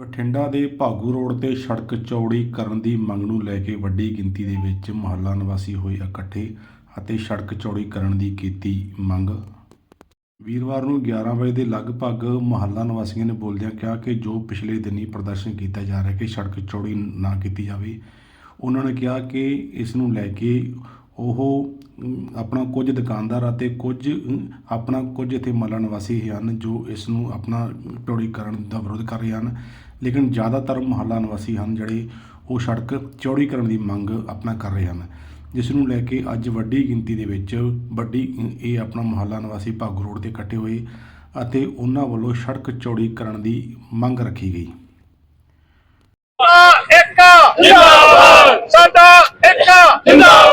ਬਠਿੰਡਾ ਦੇ ਭਾਗੂ ਰੋਡ ਤੇ ਸੜਕ ਚੌੜੀ ਕਰਨ ਦੀ ਮੰਗ ਨੂੰ ਲੈ ਕੇ ਵੱਡੀ ਗਿਣਤੀ ਦੇ ਵਿੱਚ ਮੁਹੱਲਾ ਨਿਵਾਸੀ ਹੋਏ ਇਕੱਠੇ ਅਤੇ ਸੜਕ ਚੌੜੀ ਕਰਨ ਦੀ ਕੀਤੀ ਮੰਗ। ਵੀਰਵਾਰ ਨੂੰ 11 ਵਜੇ ਦੇ ਲਗਭਗ ਮੁਹੱਲਾ ਨਿਵਾਸੀਆਂ ਨੇ ਬੋਲਦਿਆਂ ਕਿਹਾ ਕਿ ਜੋ ਪਿਛਲੇ ਦਿਨੀ ਪ੍ਰਦਰਸ਼ਨ ਕੀਤਾ ਜਾ ਰਿਹਾ ਕਿ ਸੜਕ ਚੌੜੀ ਨਾ ਕੀਤੀ ਜਾਵੇ, ਉਹਨਾਂ ਨੇ ਕਿਹਾ ਕਿ ਇਸ ਨੂੰ ਲੈ ਕੇ ਉਹ ਆਪਣਾ ਕੁਝ ਦੁਕਾਨਦਾਰ ਅਤੇ ਕੁਝ ਆਪਣਾ ਕੁਝ ਇੱਥੇ ਮਹੱਲਾ ਨਿਵਾਸੀ ਹਨ ਜੋ ਇਸ ਨੂੰ ਆਪਣਾ ਚੌੜੀ ਕਰਨ ਦਾ ਵਿਰੋਧ ਕਰ ਰਹੇ ਹਨ। ਲੇਕਿਨ ਜ਼ਿਆਦਾਤਰ ਮੁਹੱਲਾ ਨਿਵਾਸੀ ਹਨ ਜਿਹੜੇ ਉਹ ਸੜਕ ਚੌੜੀ ਕਰਨ ਦੀ ਮੰਗ ਆਪਣਾ ਕਰ ਰਹੇ ਹਨ। ਜਿਸ ਨੂੰ ਲੈ ਕੇ ਅੱਜ ਵੱਡੀ ਗਿਣਤੀ ਦੇ ਵਿੱਚ ਵੱਡੀ ਇਹ ਆਪਣਾ ਮੁਹੱਲਾ ਨਿਵਾਸੀ ਭਾਗੂ ਰੋਡ ਤੇ ਇਕੱਠੇ ਹੋਏ ਅਤੇ ਉਹਨਾਂ ਵੱਲੋਂ ਸੜਕ ਚੌੜੀ ਕਰਨ ਦੀ ਮੰਗ ਰੱਖੀ ਗਈ। ਇੱਕ ਜਿੰਦਾਬਾਦ ਸਾਡਾ ਇੱਕ। ਜਿੰਦਾਬਾਦ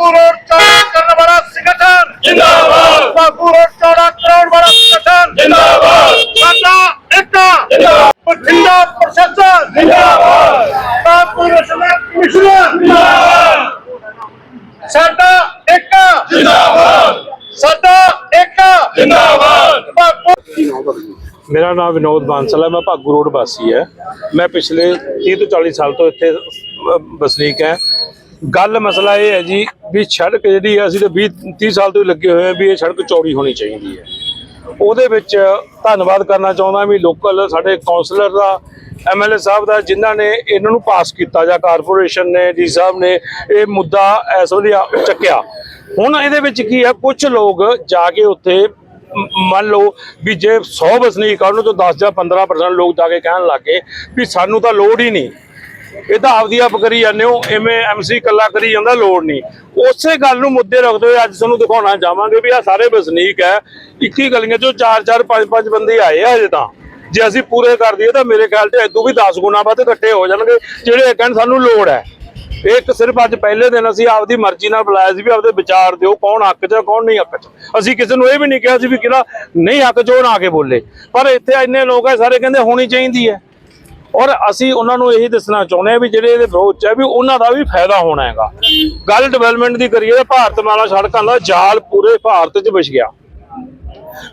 ਬਾਪੂ ਰੋਡ ਚੌੜਾ ਕਰਨ ਵਾਲਾ ਸੰਗਠਨ। ਜਿੰਦਾਬਾਦ। ਬਾਪੂ ਰੋਡ ਚੌੜਾ ਕਰਾਉਣ ਵਾਲਾ ਸੰਗਠਨ। ਜਿੰਦਾਬਾਦ। ਸਾਡਾ ਇੱਕ ਜਿੰਦਾਬਾਦ। ਬਠਿੰਡਾ ਪ੍ਰਸ਼ਾਸਨ। ਜਿੰਦਾਬਾਦ। ਬਾਪੂ ਰੋਡ ਕਮਿਸ਼ਨਰ। ਜਿੰਦਾਬਾਦ। ਸਾਡਾ ਇੱਕ ਜਿੰਦਾਬਾਦ। ਸਾਡਾ ਇੱਕ ਜਿੰਦਾਬਾਦ। ਬਾਪੂ ਮੇਰਾ ਨਾਮ ਵਿਨੋਦ ਬਾਂਸਲ ਹੈ ਮੈਂ ਭਾਗੂ ਰੋਡ ਵਾਸੀ ਹੈ। ਮੈਂ ਪਿਛਲੇ 30 ਤੋਂ 40 ਸਾਲ ਤੋਂ ਇੱਥੇ ਵਸਨੀਕ ਹੈ। ਗੱਲ ਮਸਲਾ ਇਹ ਹੈ ਜੀ ਵੀ ਸੜਕ ਜਿਹੜੀ ਹੈ, ਅਸੀਂ ਤਾਂ 20 30 ਸਾਲ ਤੋਂ ਲੱਗੇ ਹੋਏ ਹਾਂ ਵੀ ਇਹ ਸੜਕ ਚੌੜੀ ਹੋਣੀ ਚਾਹੀਦੀ ਹੈ। ਉਹਦੇ ਵਿੱਚ ਧੰਨਵਾਦ ਕਰਨਾ ਚਾਹੁੰਦਾ ਵੀ ਲੋਕਲ ਸਾਡੇ ਕਾਉਂਸਲਰ ਦਾ ਐਮਐਲਏ ਸਾਹਿਬ ਦਾ ਜਿਨ੍ਹਾਂ ਨੇ ਇਹਨਾਂ ਨੂੰ ਪਾਸ ਕੀਤਾ ਜਾਂ ਕਾਰਪੋਰੇਸ਼ਨ ਨੇ ਡੀ ਸਾਹਿਬ ਨੇ ਇਹ ਮੁੱਦਾ ਇਸ ਵੇਲੇ ਚੱਕਿਆ। ਹੁਣ ਇਹਦੇ ਵਿੱਚ ਕੀ ਹੈ ਕੁਝ ਲੋਕ ਜਾ ਕੇ ਉੱਥੇ ਮੰਨ ਲਓ ਵੀ ਜੇ 100 ਵਸਨੀਕ ਆ ਉਹਨੂੰ ਤੋਂ 10 ਜਾਂ 15% ਲੋਕ ਜਾ ਕੇ ਕਹਿਣ ਲੱਗੇ ਵੀ ਸਾਨੂੰ ਤਾਂ ਲੋੜ ਹੀ ਨਹੀਂ। ਇਹ ਤਾਂ ਆਪਦੀ ਆਪ ਕਰੀ ਜਾਂਦੇ ਹੋ, ਐਵੇਂ ਐਮਸੀ ਕੱਲਾ ਕਰੀ ਜਾਂਦਾ, ਲੋੜ ਨਹੀਂ। ਉਸੇ ਗੱਲ ਨੂੰ ਮੁੱਦੇ ਰੱਖਦੇ ਹੋਏ ਅੱਜ ਤੁਹਾਨੂੰ ਦਿਖਾਉਣਾ ਚਾਹਾਂਗੇ ਵੀ ਆ ਸਾਰੇ ਵਸਨੀਕ ਹੈ 21 ਗਲੀਆਂ ਚੋਂ 4-4 5-5 ਬੰਦੇ ਆਏ ਆ ਅਜੇ ਤਾਂ। ਜੇ ਅਸੀਂ ਪੂਰੇ ਕਰ ਦਈਏ ਤਾਂ ਮੇਰੇ ਖਿਆਲ 'ਚ ਇਦੋਂ ਵੀ 10 ਗੁਣਾ ਵੱਧ ਇਕੱਠੇ ਹੋ ਜਾਣਗੇ, ਜਿਹੜੇ ਕਹਿਣ ਸਾਨੂੰ ਲੋੜ ਹੈ। ਇਹ ਇੱਕ ਸਿਰਫ ਅੱਜ ਪਹਿਲੇ ਦਿਨ ਅਸੀਂ ਆਪਦੀ ਮਰਜ਼ੀ ਨਾਲ ਬੁਲਾਇਆ ਸੀ ਵੀ ਆਪਦੇ ਵਿਚਾਰ ਦਿਓ, ਕੌਣ ਹੱਕ 'ਚ, ਕੌਣ ਨਹੀਂ ਹੱਕ 'ਚ। ਅਸੀਂ ਕਿਸੇ ਨੂੰ ਇਹ ਵੀ ਨਹੀਂ ਕਿਹਾ ਸੀ ਵੀ ਕਿਹੜਾ ਨਹੀਂ ਹੱਕ 'ਚ ਉਹ ਨਾ ਆ ਕੇ ਬੋਲੇ। ਪਰ ਇੱਥੇ ਇੰਨੇ ਲੋਕ ਹੈ ਸਾਰੇ ਕਹਿੰਦੇ ਹੋਣੀ ਚਾਹੀਦੀ ਹੈ। ਔਰ ਅਸੀਂ ਉਹਨਾਂ ਨੂੰ ਇਹੀ ਦੱਸਣਾ ਚਾਹੁੰਦੇ ਆ ਵੀ ਜਿਹੜੇ ਇਹਦੇ ਵਿਰੋਧ ਹੈ ਵੀ ਉਹਨਾਂ ਦਾ ਵੀ ਫਾਇਦਾ ਹੋਣਾ ਹੈਗਾ। ਗੱਲ ਡਿਵੈਲਪਮੈਂਟ ਦੀ ਕਰੀਏ ਤਾਂ ਭਾਰਤ ਮਾਲਾ ਸੜਕਾਂ ਦਾ ਜਾਲ ਪੂਰੇ ਭਾਰਤ 'ਚ ਵਿਛ ਗਿਆ।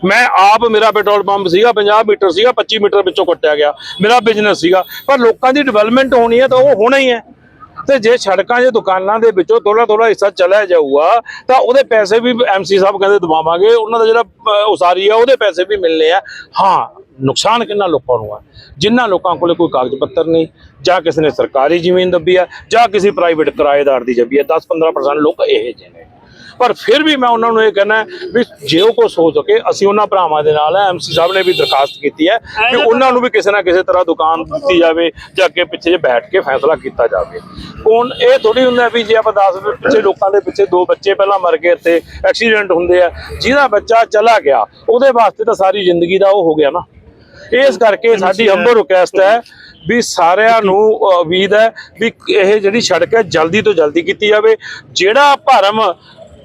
ਮੈਂ ਆਪ, ਮੇਰਾ ਪੈਟਰੋਲ ਪੰਪ ਸੀਗਾ 50 ਮੀਟਰ ਸੀਗਾ 25 ਮੀਟਰ ਵਿੱਚੋਂ ਕੱਟਿਆ ਗਿਆ। ਮੇਰਾ ਬਿਜ਼ਨਸ ਸੀਗਾ। ਪਰ ਲੋਕਾਂ ਦੀ ਡਿਵੈਲਪਮੈਂਟ ਹੋਣੀ ਹੈ ਤਾਂ ਉਹ ਹੋਣਾ ਹੀ ਹੈ। ਤੇ ਜੇ ਸੜਕਾਂ ਜਾਂ ਦੁਕਾਨਾਂ ਦੇ ਵਿੱਚੋਂ ਥੋੜਾ ਥੋੜਾ ਹਿੱਸਾ ਚਲਾ ਜਾਊਗਾ, ਤਾਂ ਉਹਦੇ ਪੈਸੇ ਵੀ ਐਮਸੀ ਸਾਹਿਬ ਕਹਿੰਦੇ ਦਵਾਵਾਂਗੇ ਉਹਨਾਂ ਦਾ ਜਿਹੜਾ ਉਸਾਰੀ ਆ, ਉਹਦੇ ਪੈਸੇ ਵੀ ਮਿਲਨੇ ਆ। ਹਾਂ, ਨੁਕਸਾਨ ਕਿੰਨਾ ਲੋਕਾਂ ਨੂੰ ਆ? ਜਿਨ੍ਹਾਂ ਲੋਕਾਂ ਕੋਲੇ ਕੋਈ ਕਾਗਜ਼ ਪੱਤਰ ਨਹੀਂ, ਜਾਂ ਕਿਸੇ ਨੇ ਸਰਕਾਰੀ ਜ਼ਮੀਨ ਦੱਬੀ ਆ, ਜਾਂ ਕਿਸੇ ਪ੍ਰਾਈਵੇਟ ਕਿਰਾਏਦਾਰ ਦੀ ਦੱਬੀ ਆ 10-15% ਲੋਕ ਇਹ ਜਿਹੇ ਨੇ। ਪਰ ਫਿਰ ਵੀ ਮੈਂ ਉਹਨਾਂ ਨੂੰ ਇਹ ਕਹਿਣਾ ਵੀ ਜੇ ਉਹ ਕੋ ਸੋਚ ਸਕੇ ਅਸੀਂ ਉਹਨਾਂ ਭਰਾਵਾਂ ਦੇ ਨਾਲ ਹੈ ਐਮਸੀ ਸਾਹਿਬ ਨੇ ਵੀ ਦਰਖਾਸਤ ਕੀਤੀ ਹੈ ਕਿ ਉਹਨਾਂ ਨੂੰ ਵੀ ਕਿਸੇ ਨਾ ਕਿਸੇ ਤਰ੍ਹਾਂ ਦੁਕਾਨ ਦਿੱਤੀ ਜਾਵੇ ਜਾਂ ਅੱਗੇ ਪਿੱਛੇ ਜੇ ਬੈਠ ਕੇ ਫੈਸਲਾ ਕੀਤਾ ਜਾਵੇ। ਹੁਣ ਇਹ ਥੋੜੀ ਹੁੰਦਾ ਵੀ ਜੇ ਆਪਾਂ 10 ਪਿੱਛੇ ਲੋਕਾਂ ਦੇ ਪਿੱਛੇ ਦੋ ਬੱਚੇ ਪਹਿਲਾਂ ਮਰ ਗਏ ਤੇ ਐਕਸੀਡੈਂਟ ਹੁੰਦੇ ਆ ਜਿਹਦਾ ਬੱਚਾ ਚਲਾ ਗਿਆ ਉਹਦੇ ਵਾਸਤੇ ਤਾਂ ਸਾਰੀ ਜ਼ਿੰਦਗੀ ਦਾ ਉਹ ਹੋ ਗਿਆ ਨਾ। ਇਸ ਕਰਕੇ ਸਾਡੀ ਹੰਬਲ ਰਿਕੁਐਸਟ ਹੈ। ਵੀ ਸਾਰਿਆਂ ਨੂੰ ਉਮੀਦ ਹੈ ਵੀ ਇਹ ਜਿਹੜੀ ਸੜਕ ਹੈ ਜਲਦੀ ਤੋਂ ਜਲਦੀ ਕੀਤੀ ਜਾਵੇ। ਜਿਹੜਾ ਭਰਮ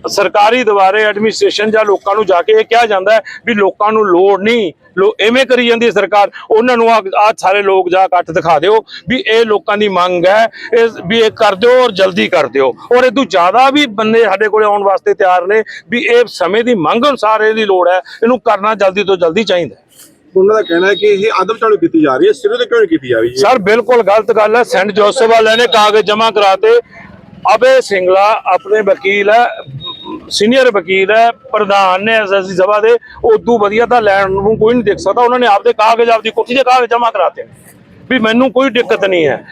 ਸਰਕਾਰੀ ਦੁਆਰੇ ਐਡਮਿਨਿਸਟ੍ਰੇਸ਼ਨ ਜਾਂ ਲੋਕਾਂ ਨੂੰ ਜਾ ਕੇ ਇਹ ਕਿਹਾ ਜਾਂਦਾ ਹੈ ਵੀ ਲੋਕਾਂ ਨੂੰ ਲੋੜ ਨਹੀਂ। ਲੋ ਐਵੇਂ ਕਰੀ ਜਾਂਦੀ ਸਰਕਾਰ। ਉਹਨਾਂ ਨੂੰ ਆ ਸਾਰੇ ਲੋਕ ਜਾ ਇਕੱਠ ਦਿਖਾ ਦਿਓ ਵੀ ਇਹ ਲੋਕਾਂ ਦੀ ਮੰਗ ਹੈ। ਇਹ ਵੀ ਇਹ ਕਰ ਦਿਓ ਔਰ ਜਲਦੀ ਕਰ ਦਿਓ। ਔਰ ਇਹ ਤੋਂ ਜ਼ਿਆਦਾ ਵੀ ਬੰਦੇ ਸਾਡੇ ਕੋਲੇ ਆਉਣ ਵਾਸਤੇ ਤਿਆਰ ਨੇ ਵੀ ਇਹ ਸਮੇਂ ਦੀ ਮੰਗ ਅਨੁਸਾਰ ਇਹਦੀ ਲੋੜ ਹੈ। ਇਹਨੂੰ ਕਰਨਾ ਜਲਦੀ ਤੋਂ ਜਲਦੀ ਚਾਹੀਦਾ ਉਹਨਾਂ ਦਾ ਕਹਿਣਾ ਹੈ ਕਿ ਇਹ ਆਦਮ ਚਾਲੂ ਕੀਤੀ ਜਾ ਰਹੀ ਹੈ। ਸਿਰੇ ਤੇ ਕਿਉਂ ਨਹੀਂ ਕੀਤੀ ਜਾ ਰਹੀ ਹੈ ਸਰ ਬਿਲਕੁਲ ਗਲਤ ਗੱਲ ਹੈ। ਸੈਂਟ ਜੋਸਫ ਵਾਲਿਆਂ ਨੇ ਕਾਗਜ਼ ਜਮ੍ਹਾਂ ਕਰਾਤੇ। ਅਬੇ ਸਿੰਗਲਾ ਆਪਣੇ ਵਕੀਲ ਹੈ। ਸੀਨੀਅਰ ਵਕੀਲ ਹੈ, ਪ੍ਰਧਾਨ ਨੇ ਐਸਐਸਸੀ ਸਭਾ ਦੇ ਉਦੋਂ ਵਧੀਆ ਤਾਂ ਲੈਣ ਨੂੰ ਕੋਈ ਨਹੀਂ ਦੇਖ ਸਕਦਾ। ਉਹਨਾਂ ਨੇ ਆਪਦੇ ਕਾਗਜ਼, ਆਪਦੀ ਕੋਠੀ ਦੇ ਕਾਗਜ਼ ਜਮ੍ਹਾਂ ਕਰਾਤੇ ਵੀ ਮੈਨੂੰ ਕੋਈ ਦਿੱਕਤ ਨਹੀਂ ਹੈ।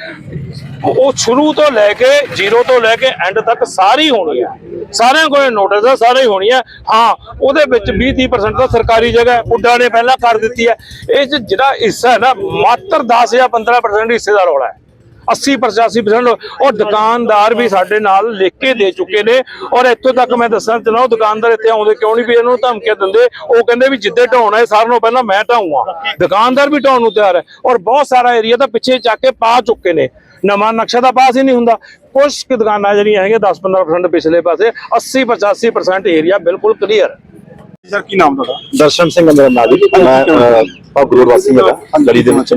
ਉਹ ਸ਼ੁਰੂ ਤੋਂ ਲੈ ਕੇ, ਜ਼ੀਰੋ ਤੋਂ ਲੈ ਕੇ ਐਂਡ ਤੱਕ ਸਾਰੀ ਹੋਣੀ ਹੈ। ਸਾਰਿਆਂ ਕੋਲ ਨੋਟਿਸ ਹੈ, ਸਾਰੇ ਹੀ ਹੋਣੀ ਹੈ। ਹਾਂ, ਉਹਦੇ ਵਿੱਚ 20 30% ਤਾਂ ਸਰਕਾਰੀ ਜਗ੍ਹਾ ਹੈ। ਪੁੱਡਾ ਨੇ ਪਹਿਲਾਂ ਕਰ ਦਿੱਤੀ ਹੈ। ਇਹ 'ਚ ਜਿਹੜਾ ਹਿੱਸਾ ਹੈ ਨਾ, ਮਾਤਰ 10 ਜਾਂ 15% ਹਿੱਸੇ ਦਾ ਰੌਲਾ ਹੈ। 80 85% ਔਰ ਦੁਕਾਨਦਾਰ ਵੀ ਸਾਡੇ ਨਾਲ ਲਿਖ ਕੇ ਦੇ ਚੁੱਕੇ ਨੇ ਔਰ ਇੱਥੋਂ ਤੱਕ ਮੈਂ ਦੱਸਣਾ ਚਾਹੁੰਦਾ ਉਹ ਦੁਕਾਨਦਾਰ ਇੱਥੇ ਆਉਂਦੇ ਕਿਉਂ ਨਹੀਂ ਵੀ ਇਹਨਾਂ ਨੂੰ ਧਮਕੀਆਂ ਦਿੰਦੇ? ਉਹ ਕਹਿੰਦੇ ਵੀ ਜਿੱਦੇ ਢਾਉਣਾ ਹੈ ਸਾਰਿਆਂ ਨਾਲੋਂ ਪਹਿਲਾਂ ਮੈਂ ਢਾਊਂਗਾ। ਦੁਕਾਨਦਾਰ ਵੀ ਢਾਉਣ ਨੂੰ ਤਿਆਰ ਹੈ ਔਰ ਬਹੁਤ ਸਾਰਾ ਏਰੀਆ ਤਾਂ ਪਿੱਛੇ ਚੱਕ ਕੇ ਪਾ ਚੁੱਕੇ ਨੇ। ਨਵਾਂ ਨਕਸ਼ਾ ਤਾਂ ਪਾਸ ਹੀ ਨਹੀਂ ਹੁੰਦਾ। ਕੁਝ ਕੁ ਦੁਕਾਨਾਂ ਜਿਹੜੀਆਂ ਹੈਗੀਆਂ 10-15% ਪਿਛਲੇ ਪਾਸੇ 80-85% ਏਰੀਆ ਬਿਲਕੁਲ ਕਲੀਅਰ ਸਰ ਕੀ ਨਾਮ ਤੁਹਾਡਾ? ਦਰਸ਼ਨ ਸਿੰਘ ਮੇਰਾ ਨਾਮ। ਜੀ ਮੈਂ ਭਾਗੂਰ ਵਾਸੀ ਹੈਗਾ ਗਲੀ ਦੇ ਵਿੱਚ।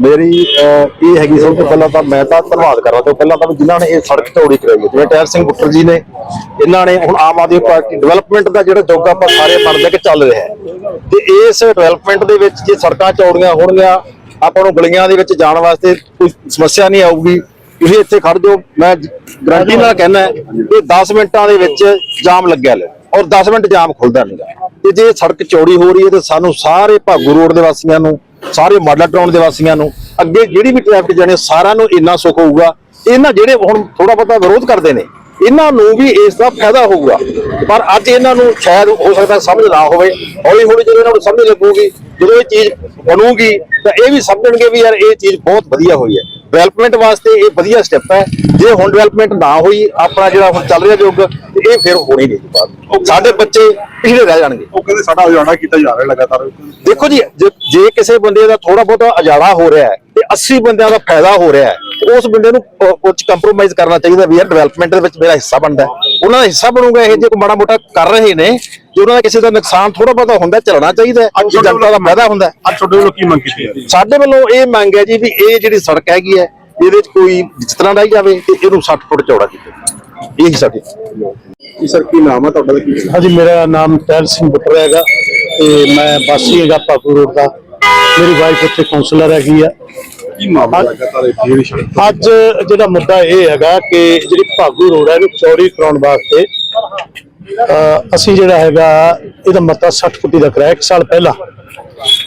ਮੇਰੀ ਇਹ ਹੈਗੀ ਸਭ ਤੋਂ ਪਹਿਲਾਂ ਤਾਂ ਮੈਂ ਤਾਂ ਧੰਨਵਾਦ ਕਰਾਂ ਤੇ ਪਹਿਲਾਂ ਤਾਂ ਜਿਨ੍ਹਾਂ ਨੇ ਇਹ ਸੜਕ ਚੌੜੀ ਕਰਾਈ ਜਿਵੇਂ ਟਾਇਰ ਸਿੰਘ ਬੁੱਟਰ ਜੀ ਨੇ, ਇਹਨਾਂ ਨੇ ਹੁਣ ਆਮ ਆਦਮੀ ਪਾਰਟੀ ਡਿਵੈਲਪਮੈਂਟ ਦਾ ਜਿਹੜਾ ਯੁੱਗ ਆਪਾਂ ਸਾਰੇ ਮੰਨਦੇ ਕਿ ਚੱਲ ਰਿਹਾ ਹੈ। ਤੇ ਇਸ ਡਿਵੈਲਪਮੈਂਟ ਦੇ ਵਿੱਚ ਜੇ ਸੜਕਾਂ ਚੌੜੀਆਂ ਹੋਣਗੀਆਂ, ਆਪਾਂ ਨੂੰ ਗਲੀਆਂ ਦੇ ਵਿੱਚ ਜਾਣ ਵਾਸਤੇ ਕੋਈ ਸਮੱਸਿਆ ਨਹੀਂ ਆਊਗੀ। ਤੁਸੀਂ ਇੱਥੇ ਖੜ ਜਾਓ, ਮੈਂ ਗਰੰਟੀ ਨਾਲ ਕਹਿੰਦਾ ਕਿ 10 ਮਿੰਟਾਂ ਦੇ ਵਿੱਚ ਜਾਮ ਲੱਗਿਆ ਲੈ, ਔਰ 10 ਮਿੰਟ ਜਾਮ ਖੁੱਲਦਾ ਨਹੀਂਗਾ। ਤੇ ਜੇ ਸੜਕ ਚੌੜੀ ਹੋ ਰਹੀ ਹੈ, ਤੇ ਸਾਨੂੰ ਸਾਰੇ ਭਾਗੂ ਰੋਡ ਦੇ ਵਾਸੀਆਂ ਨੂੰ ਸਾਰੇ ਮਾਡਲ ਟਾਊਨ ਦੇ ਵਾਸੀਆਂ ਨੂੰ, ਅੱਗੇ ਜਿਹੜੀ ਵੀ ਟ੍ਰੈਫਿਕ ਜਾਣੇ ਸਾਰਿਆਂ ਨੂੰ ਇੰਨਾ ਸੁੱਖ ਹੋਊਗਾ। ਇਹਨਾਂ ਜਿਹੜੇ ਹੁਣ ਥੋੜਾ ਬਹੁਤਾ ਵਿਰੋਧ ਕਰਦੇ ਨੇ, ਇਹਨਾਂ ਨੂੰ ਵੀ ਇਸ ਦਾ ਫਾਇਦਾ ਹੋਊਗਾ। ਪਰ ਅੱਜ ਇਹਨਾਂ ਨੂੰ ਸ਼ਾਇਦ ਹੋ ਸਕਦਾ ਸਮਝ ਨਾ ਹੋਵੇ। ਹੌਲੀ ਹੌਲੀ ਜਦੋਂ ਇਹਨਾਂ ਨੂੰ ਸਮਝ ਲੱਗੂਗੀ, ਜਦੋਂ ਇਹ ਚੀਜ਼ ਬਣੂਗੀ, ਤਾਂ ਇਹ ਵੀ ਸਮਝਣਗੇ ਵੀ ਯਾਰ ਇਹ ਚੀਜ਼ ਬਹੁਤ ਵਧੀਆ ਹੋਈ ਹੈ। ਡਿਵੈਲਪਮੈਂਟ ਵਾਸਤੇ ਇਹ ਵਧੀਆ ਸਟੈਪ ਹੈ। ਜੇ ਹੁਣ ਡਿਵੈਲਪਮੈਂਟ ਨਾ ਹੋਈ, ਆਪਣਾ ਜਿਹੜਾ ਹੁਣ ਚੱਲ ਰਿਹਾ ਯੁੱਗ ਇਹ ਫਿਰ ਹੋਣੀ ਨਹੀਂ ਬਾਤ ਸਾਡੇ ਬੱਚੇ ਪਿਛੜੇ ਰਹਿ ਜਾਣਗੇ। ਉਹ ਕਹਿੰਦੇ ਸਾਡਾ ਉਜਾੜਾ ਕੀਤਾ ਜਾ ਰਿਹਾ ਲਗਾਤਾਰ। ਦੇਖੋ ਜੀ ਜੇ- ਕਿਸੇ ਬੰਦੇ ਦਾ ਥੋੜਾ ਬਹੁਤਾ ਅਜਾੜਾ ਹੋ ਰਿਹਾ ਹੈ ਤੇ 80 ਬੰਦਿਆਂ ਦਾ ਫਾਇਦਾ ਹੋ ਰਿਹਾ ਹੈ ਉਸ ਬੰਦੇ ਨੂੰ ਚ ਕੰਪਰੋਮਾਈਜ਼ ਕਰਨਾ ਚਾਹੀਦਾ ਵੀ ਯਾਰ ਡਿਵੈਲਪਮੈਂਟ ਦੇ ਵਿੱਚ ਮੇਰਾ ਹਿੱਸਾ ਬਣਦਾ। ਉਹਨਾਂ ਦਾ ਹਿੱਸਾ ਬਣੂਗਾ ਇਹ ਜੇ ਕੋਈ ਮਾੜਾ ਮੋਟਾ ਕਰ ਰਹੇ ਨੇ ਜੇ ਉਹਨਾਂ ਦਾ ਕਿਸੇ ਦਾ ਨੁਕਸਾਨ ਥੋੜਾ ਬਹੁਤਾ ਹੁੰਦਾ ਚੱਲਣਾ ਚਾਹੀਦਾ ਹੈ ਜੇ ਜਨਤਾ ਦਾ ਫਾਇਦਾ ਹੁੰਦਾ। ਅੱਜ ਤੁਹਾਡੇ ਵੱਲੋਂ ਕੀ ਮੰਗ ਕੀਤੀ ਸਾਡੇ ਵੱਲੋਂ ਇਹ ਮੰਗ ਹੈ ਜੀ ਵੀ ਇਹ ਜਿਹੜੀ ਸੜਕ ਹੈਗੀ ਹੈ ਇਹਦੇ ਵਿੱਚ ਕੋਈ ਜਿਸ ਤਰ੍ਹਾਂ ਦਾ ਹੀ ਜਾਵੇ ਤੇ ਇਹਨੂੰ 60 ਫੁੱਟ ਚੌੜਾ ਕੀਤਾ ਇਹੀ ਸਾਡੀ ਕੀ ਸਰ ਕੀ ਨਾਮ ਹੈ ਤੁਹਾਡਾ ਤੇ ਕੀ ਹਾਂਜੀ ਮੇਰਾ ਨਾਮ ਟਹਿਲ ਸਿੰਘ ਬੁੱਟਰ ਹੈਗਾ ਤੇ ਮੈਂ ਵਾਸੀ ਹੈਗਾ ਪਾਪੂ ਰੋਡ ਦਾ। ਮੇਰੀ ਵਾਈਫ ਉੱਥੇ ਕਾਉਂਸਲਰ ਹੈਗੀ ਆ। ਕੀ ਮਾਮਲਾ ਇੱਥੇ ਜਿਹੜੀ ਸੜਕ ਅੱਜ ਜਿਹੜਾ ਮੁੱਦਾ ਇਹ ਹੈਗਾ ਕਿ ਜਿਹੜੀ ਭਾਗੂ ਰੋਡ ਹੈ ਇਹਨੂੰ ਚੌੜੀ ਕਰਾਉਣ ਵਾਸਤੇ ਅਸੀਂ ਜਿਹੜਾ ਹੈਗਾ ਇਹਦਾ ਮਤਾ 60 ਫੁੱਟੀ ਦਾ ਕਰਾਇਆ ਇੱਕ ਸਾਲ ਪਹਿਲਾਂ।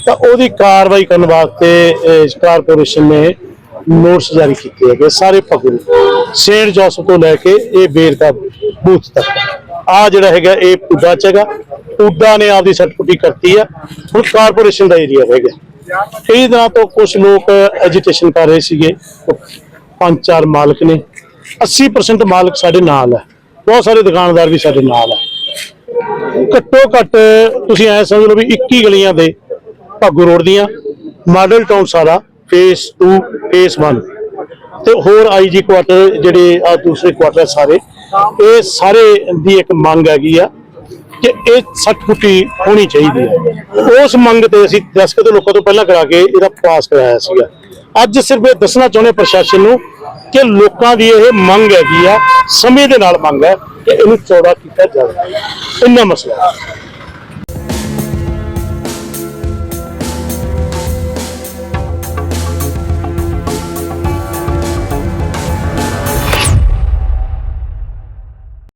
ਤਾਂ ਉਹਦੀ ਕਾਰਵਾਈ ਕਰਨ ਵਾਸਤੇ ਕਾਰਪੋਰੇਸ਼ਨ ਨੇ ਨੋਟਸ ਜਾਰੀ ਕੀਤੇ ਹੈਗੇ ਸਾਰੇ ਭਾਗੂ ਸੇਂਟ ਜੋਸਫ ਤੋਂ ਲੈ ਕੇ ਇਹ ਬੇਰ ਦਾ ਬੂਥ ਤੱਕ। ਆ ਜਿਹੜਾ ਹੈਗਾ ਇਹ ਪੁੱਡਾ ਚ ਹੈਗਾ। ਪੁੱਡਾ ਨੇ ਆਪਦੀ 60 ਫੁੱਟੀ ਕਰਤੀ ਆ। ਹੁਣ ਕਾਰਪੋਰੇਸ਼ਨ ਦਾ ਏਰੀਆ ਹੈਗਾ। ਕਈ ਦਿਨਾਂ ਤੋਂ ਕੁਝ ਲੋਕ ਐਜੀਟੇਸ਼ਨ ਕਰ ਰਹੇ ਸੀਗੇ। ਪੰਜ ਚਾਰ ਮਾਲਕ ਨੇ। 80% ਮਾਲਕ ਸਾਡੇ ਨਾਲ ਹੈ ਬਹੁਤ ਸਾਰੇ ਦੁਕਾਨਦਾਰ ਵੀ ਸਾਡੇ ਨਾਲ ਹੈ ਘੱਟੋ ਘੱਟ ਤੁਸੀਂ ਐ ਸਮਝ ਲਓ ਵੀ 21 ਗਲੀਆਂ ਦੇ ਭਾਗੂ ਰੋਡ ਦੀਆਂ, ਮਾਡਲ ਟਾਊਨ ਸਾਰਾ ਫੇਸ 2 ਫੇਸ 1 ਤੇ ਹੋਰ ਆਈਜੀ ਕੁਆਟਰ ਜਿਹੜੇ ਆ ਦੂਸਰੇ ਕੁਆਟਰ ਸਾਰੇ, ਇਹ ਸਾਰੇ ਦੀ ਇੱਕ ਮੰਗ ਹੈਗੀ ਆ ਕਿ ਇਹ 60 ਫੁੱਟੀ ਹੋਣੀ ਚਾਹੀਦੀ ਹੈ ਉਸ ਮੰਗ ਤੇ ਅਸੀਂ ਦਸਕ ਦੇ ਲੋਕਾਂ ਤੋਂ ਪਹਿਲਾਂ ਕਰਾ ਕੇ ਇਹਦਾ ਪਾਸ ਕਰਾਇਆ ਸੀਗਾ। ਅੱਜ ਸਿਰਫ ਇਹ ਦੱਸਣਾ ਚਾਹੁੰਦੇ ਪ੍ਰਸ਼ਾਸਨ ਨੂੰ ਕਿ ਲੋਕਾਂ ਦੀ ਇਹ ਮੰਗ ਹੈਗੀ ਆ, ਸਮੇਂ ਦੇ ਨਾਲ ਮੰਗ ਹੈ ਕਿ ਇਹਨੂੰ ਚੌੜਾ ਕੀਤਾ ਜਾਵੇ। ਇੰਨਾ ਮਸਲਾ।